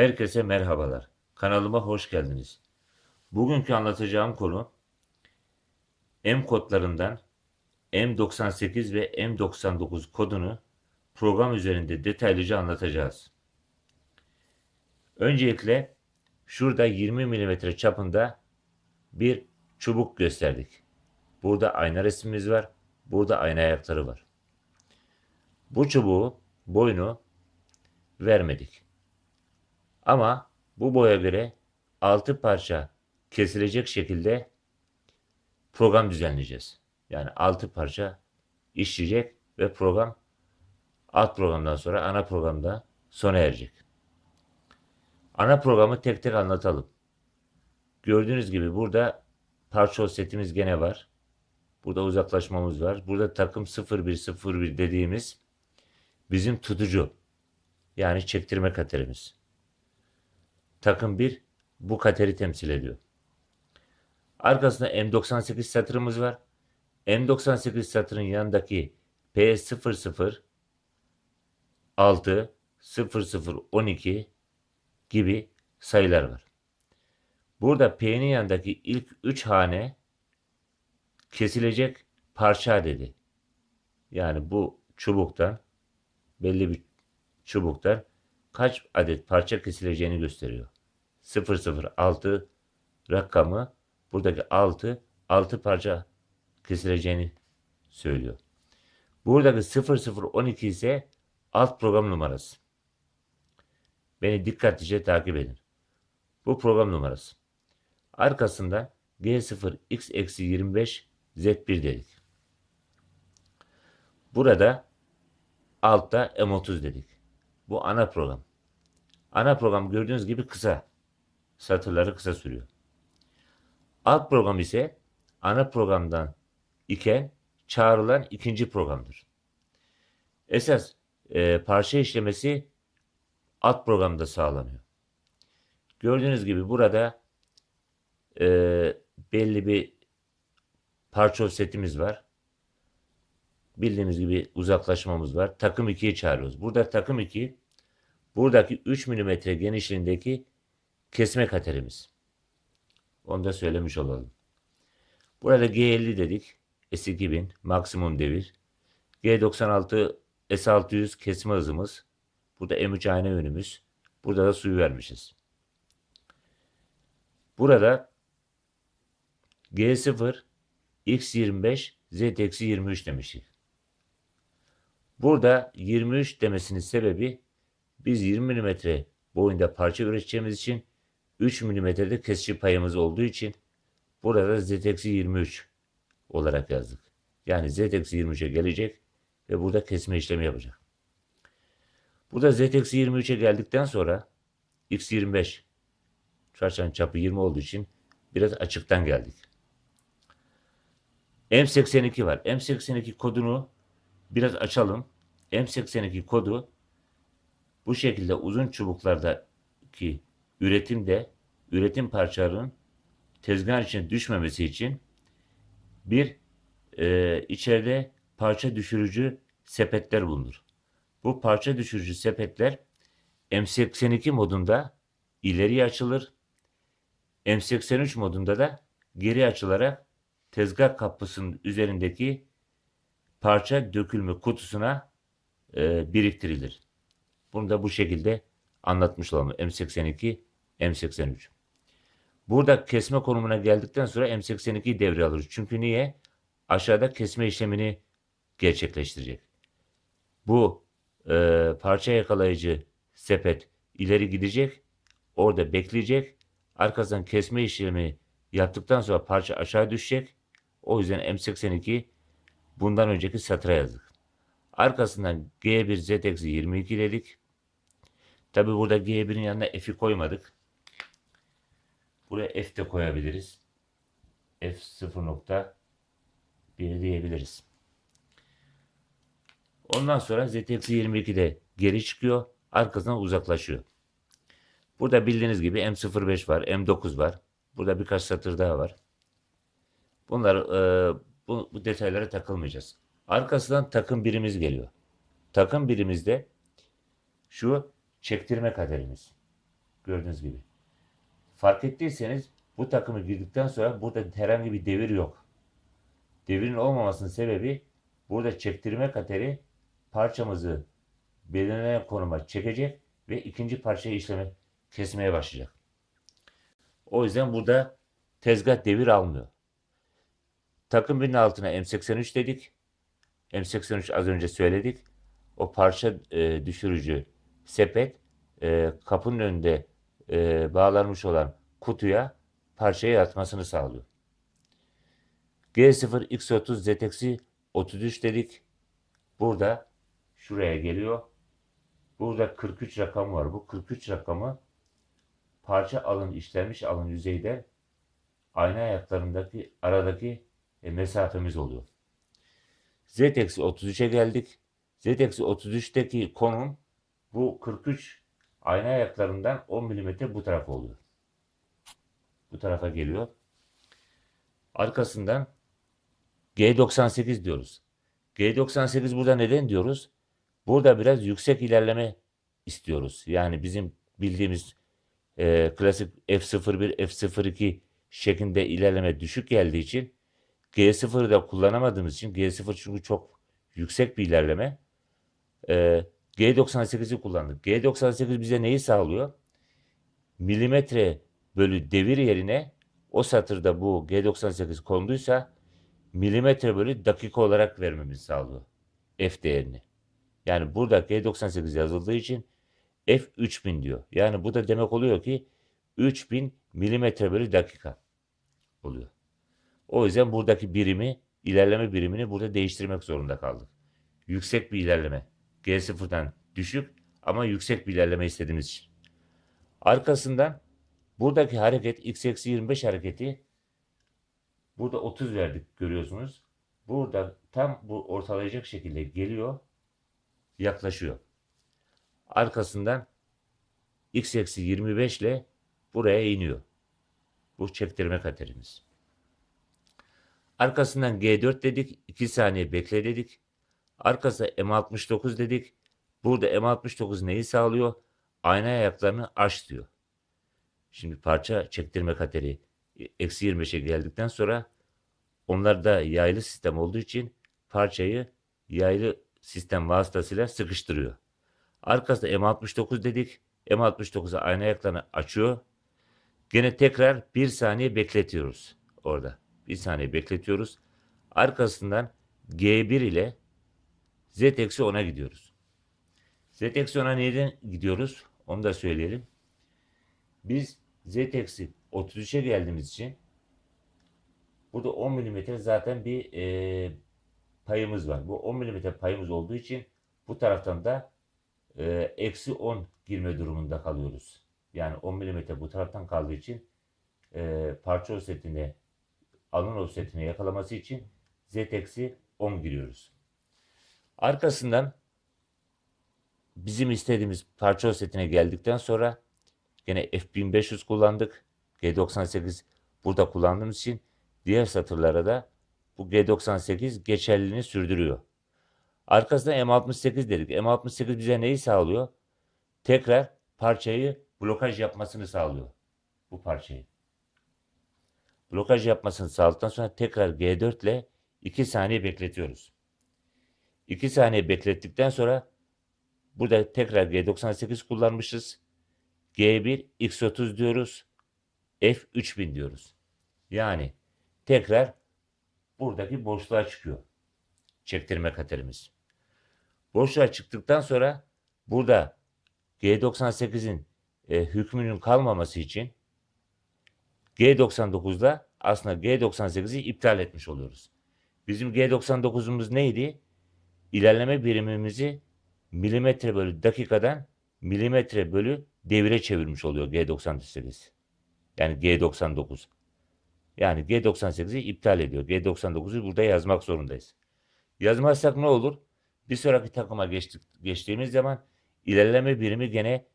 Herkese merhabalar. Kanalıma hoş geldiniz. Bugünkü anlatacağım konu M kodlarından M98 ve M99 kodunu program üzerinde detaylıca anlatacağız. Öncelikle şurada 20 mm çapında bir çubuk gösterdik. Burada ayna resmimiz var. Burada ayna ayakları var. Bu çubuğu boyunu vermedik. Ama bu boya göre 6 parça kesilecek şekilde program düzenleyeceğiz. Yani 6 parça işleyecek ve program alt programdan sonra ana programda sona erecek. Ana programı tek tek anlatalım. Gördüğünüz gibi burada parça setimiz gene var. Burada uzaklaşmamız var. Burada takım 0101 dediğimiz bizim tutucu. Yani çektirme katerimiz. Takım 1 bu kateri temsil ediyor. Arkasında M98 satırımız var. M98 satırın yanındaki P00 6 0012 gibi sayılar var. Burada P'nin yanındaki ilk 3 hane kesilecek parça adedi. Yani bu çubuktan belli bir çubuktan kaç adet parça kesileceğini gösteriyor. 006 rakamı buradaki 6 6 parça kesileceğini söylüyor. Buradaki 0012 ise alt program numarası. Beni dikkatlice takip edin. Bu program numarası. Arkasında G0x-25 Z1 dedik. Burada altta M30 dedik. Bu ana program. Ana program gördüğünüz gibi kısa. Satırları kısa sürüyor. Alt program ise ana programdan iken çağrılan ikinci programdır. Esas e, parça işlemesi alt programda sağlanıyor. Gördüğünüz gibi burada e, belli bir parça setimiz var. Bildiğimiz gibi uzaklaşmamız var. Takım 2'yi çağırıyoruz. Burada takım 2 buradaki 3 mm genişliğindeki kesme katerimiz. Onu da söylemiş olalım. Burada G50 dedik. S2000 maksimum devir. G96 S600 kesme hızımız. Burada M3 ayna yönümüz. Burada da suyu vermişiz. Burada G0 X25 Z-23 demiştik. Burada 23 demesinin sebebi biz 20 mm boyunda parça üreteceğimiz için 3 mm'de kesici payımız olduğu için burada Z-23 olarak yazdık. Yani Z-23'e gelecek ve burada kesme işlemi yapacak. Burada Z-23'e geldikten sonra X25 çarşan çapı 20 olduğu için biraz açıktan geldik. M82 var. M82 kodunu biraz açalım. M82 kodu bu şekilde uzun çubuklardaki üretimde üretim parçalarının tezgah içine düşmemesi için bir e, içeride parça düşürücü sepetler bulunur. Bu parça düşürücü sepetler M82 modunda ileri açılır. M83 modunda da geri açılarak tezgah kapısının üzerindeki parça dökülme kutusuna e, biriktirilir. Bunu da bu şekilde anlatmış olalım. M82, M83. Burada kesme konumuna geldikten sonra M82'yi devreye alırız. Çünkü niye? Aşağıda kesme işlemini gerçekleştirecek. Bu e, parça yakalayıcı sepet ileri gidecek. Orada bekleyecek. Arkasından kesme işlemi yaptıktan sonra parça aşağı düşecek. O yüzden M82 bundan önceki satıra yazdık. Arkasından G1 Z-22 dedik. Tabi burada G1'in yanına F'i koymadık. Buraya F de koyabiliriz. F 0.1 diyebiliriz. Ondan sonra Z-22 de geri çıkıyor. Arkasından uzaklaşıyor. Burada bildiğiniz gibi M05 var, M9 var. Burada birkaç satır daha var. Bunlar e, bu, bu detaylara takılmayacağız. Arkasından takım birimiz geliyor. Takım birimizde şu çektirme kaderimiz. Gördüğünüz gibi. Fark ettiyseniz bu takımı girdikten sonra burada herhangi bir devir yok. Devirin olmamasının sebebi burada çektirme kateri parçamızı belirlenen konuma çekecek ve ikinci parçayı işleme kesmeye başlayacak. O yüzden burada tezgah devir almıyor. Takım birinin altına M83 dedik. M83 az önce söyledik. O parça e, düşürücü sepet e, kapının önünde e, bağlanmış olan kutuya parçayı yatmasını sağlıyor. G0 X30 ZX'i 33 dedik. Burada şuraya geliyor. Burada 43 rakam var. Bu 43 rakamı parça alın işlenmiş alın yüzeyde ayna ayaklarındaki aradaki e, mesafemiz oluyor. Z-33'e geldik. Z-33'teki konum bu 43 ayna ayaklarından 10 mm bu tarafa oluyor. Bu tarafa geliyor. Arkasından G98 diyoruz. G98 burada neden diyoruz? Burada biraz yüksek ilerleme istiyoruz. Yani bizim bildiğimiz e, klasik F01, F02 şeklinde ilerleme düşük geldiği için G0'ı da kullanamadığımız için G0 çünkü çok yüksek bir ilerleme. E, G98'i kullandık. G98 bize neyi sağlıyor? Milimetre bölü devir yerine o satırda bu G98 konduysa milimetre bölü dakika olarak vermemizi sağlıyor. F değerini. Yani burada G98 yazıldığı için F 3000 diyor. Yani bu da demek oluyor ki 3000 milimetre bölü dakika oluyor. O yüzden buradaki birimi, ilerleme birimini burada değiştirmek zorunda kaldık. Yüksek bir ilerleme. G0'dan düşük ama yüksek bir ilerleme istediğimiz için. Arkasından buradaki hareket x-25 hareketi burada 30 verdik görüyorsunuz. Burada tam bu ortalayacak şekilde geliyor, yaklaşıyor. Arkasından x-25 ile buraya iniyor. Bu çektirme katerimiz. Arkasından G4 dedik. 2 saniye bekle dedik. Arkası M69 dedik. Burada M69 neyi sağlıyor? Ayna ayaklarını aç diyor. Şimdi parça çektirme kateri eksi 25'e geldikten sonra onlar da yaylı sistem olduğu için parçayı yaylı sistem vasıtasıyla sıkıştırıyor. Arkasında M69 dedik. M69'a ayna ayaklarını açıyor. Gene tekrar bir saniye bekletiyoruz orada. Bir saniye bekletiyoruz. Arkasından G1 ile Z-10'a gidiyoruz. Z-10'a neden gidiyoruz? Onu da söyleyelim. Biz Z-33'e geldiğimiz için burada 10 mm zaten bir e, payımız var. Bu 10 mm payımız olduğu için bu taraftan da e, eksi 10 girme durumunda kalıyoruz. Yani 10 mm bu taraftan kaldığı için e, parça offsetine alın offsetine yakalaması için z eksi 10 giriyoruz. Arkasından bizim istediğimiz parça offsetine geldikten sonra gene F1500 kullandık. G98 burada kullandığımız için diğer satırlara da bu G98 geçerliliğini sürdürüyor. Arkasından M68 dedik. M68 bize neyi sağlıyor? Tekrar parçayı blokaj yapmasını sağlıyor. Bu parçayı. Blokaj yapmasını sağladıktan sonra tekrar G4 ile 2 saniye bekletiyoruz. 2 saniye beklettikten sonra burada tekrar G98 kullanmışız. G1 X30 diyoruz. F3000 diyoruz. Yani tekrar buradaki boşluğa çıkıyor. Çektirme katerimiz. Boşluğa çıktıktan sonra burada G98'in e, hükmünün kalmaması için G99'da aslında G98'i iptal etmiş oluyoruz. Bizim G99'umuz neydi? İlerleme birimimizi milimetre bölü dakikadan milimetre bölü devire çevirmiş oluyor G98. Yani G99. Yani G98'i iptal ediyor. G99'u burada yazmak zorundayız. Yazmazsak ne olur? Bir sonraki takıma geçtik, geçtiğimiz zaman ilerleme birimi gene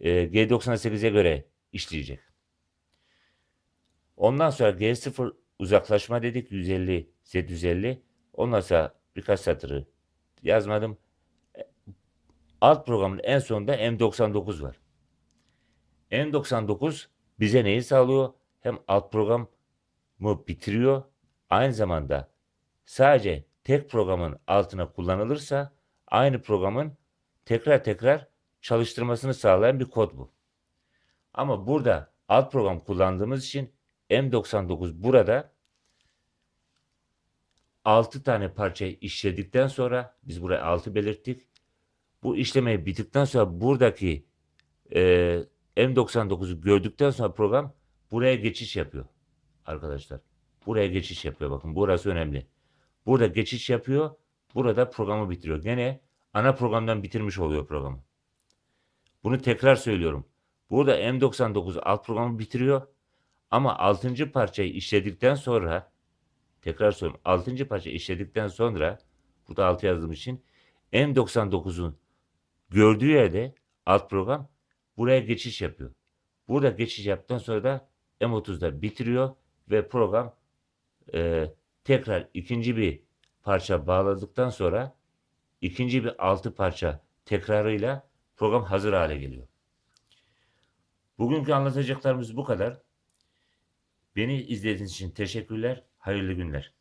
e, G98'e göre işleyecek. Ondan sonra G0 uzaklaşma dedik 150 Z150. Ondan sonra birkaç satırı yazmadım. Alt programın en sonunda M99 var. M99 bize neyi sağlıyor? Hem alt programı bitiriyor. Aynı zamanda sadece tek programın altına kullanılırsa aynı programın tekrar tekrar çalıştırmasını sağlayan bir kod bu. Ama burada alt program kullandığımız için M99 burada 6 tane parçayı işledikten sonra biz buraya 6 belirttik. Bu işlemeyi bittikten sonra buradaki e, M99'u gördükten sonra program buraya geçiş yapıyor arkadaşlar. Buraya geçiş yapıyor. Bakın burası önemli. Burada geçiş yapıyor. Burada programı bitiriyor. Gene ana programdan bitirmiş oluyor programı. Bunu tekrar söylüyorum. Burada M99 alt programı bitiriyor. Ama 6. parçayı işledikten sonra tekrar söylüyorum. 6. parça işledikten sonra burada 6 yazdığım için M99'un gördüğü yerde alt program buraya geçiş yapıyor. Burada geçiş yaptıktan sonra da M30'da bitiriyor ve program e, tekrar ikinci bir parça bağladıktan sonra ikinci bir altı parça tekrarıyla program hazır hale geliyor. Bugünkü anlatacaklarımız bu kadar. Beni izlediğiniz için teşekkürler. Hayırlı günler.